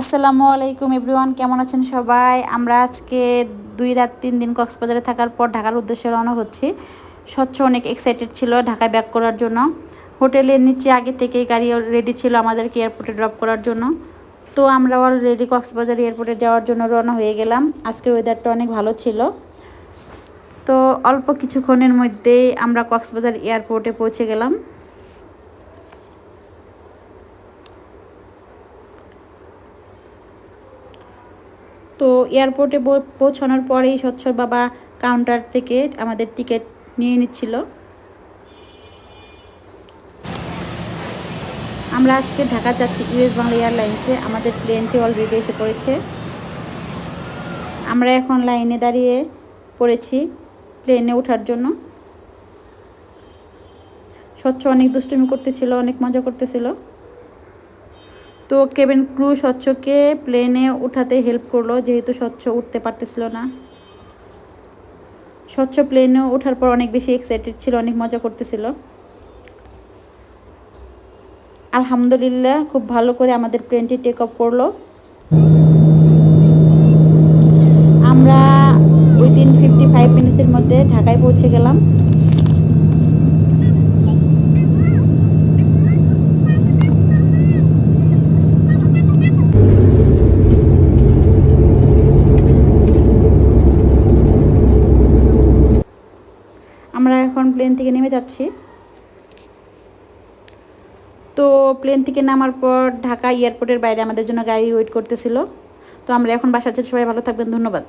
আসসালামু আলাইকুম এভরিওয়ান, কেমন আছেন সবাই? আমরা আজকে দুই রাত তিন দিন কক্সবাজারে থাকার পর ঢাকার উদ্দেশ্যে রওনা হচ্ছি। স্বচ্ছ অনেক এক্সাইটেড ছিল ঢাকায় ব্যাক করার জন্য। হোটেলের নিচে আগে থেকেই গাড়ি রেডি ছিল আমাদেরকে এয়ারপোর্টে ড্রপ করার জন্য। তো আমরা অলরেডি কক্সবাজার এয়ারপোর্টে যাওয়ার জন্য রওনা হয়ে গেলাম। আজকের ওয়েদারটা অনেক ভালো ছিল। তো অল্প কিছুক্ষণের মধ্যেই আমরা কক্সবাজার এয়ারপোর্টে পৌঁছে গেলাম। তো এয়ারপোর্টে পৌঁছানোর পরেই স্বচ্ছর বাবা কাউন্টার থেকে আমাদের টিকিট নিয়ে নিচ্ছিল। আমরা আজকে ঢাকা যাচ্ছি ইউএস বাংলা এয়ারলাইন্সে। আমাদের প্লেনটি অলরেডি এসে পড়েছে। আমরা এখন লাইনে দাঁড়িয়ে পড়েছি প্লেনে ওঠার জন্য। স্বচ্ছ অনেক দুষ্টুমি করতেছিল, অনেক মজা করতেছিল। তো কেবিন ক্রু স্বচ্ছকে প্লেনে উঠাতে হেল্প করল, যেহেতু স্বচ্ছ উঠতে পারতেছিল না। স্বচ্ছ প্লেনে ওঠার পর অনেক বেশি এক্সাইটেড ছিল, অনেক মজা করতেছিল। আলহামদুলিল্লাহ, খুব ভালো করে আমাদের প্লেনটি টেক অফ করল। আমরা উইদিন ফিফটি ফাইভ মিনিটসের মধ্যে ঢাকায় পৌঁছে গেলাম। আমরা এখন প্লেন থেকে নেমে যাচ্ছি। তো প্লেন থেকে নামার পর ঢাকা এয়ারপোর্টের বাইরে আমাদের জন্য গাড়ি ওয়েট করতেছিল। তো আমরা এখন বাসার সবাই ভালো থাকবেন, ধন্যবাদ।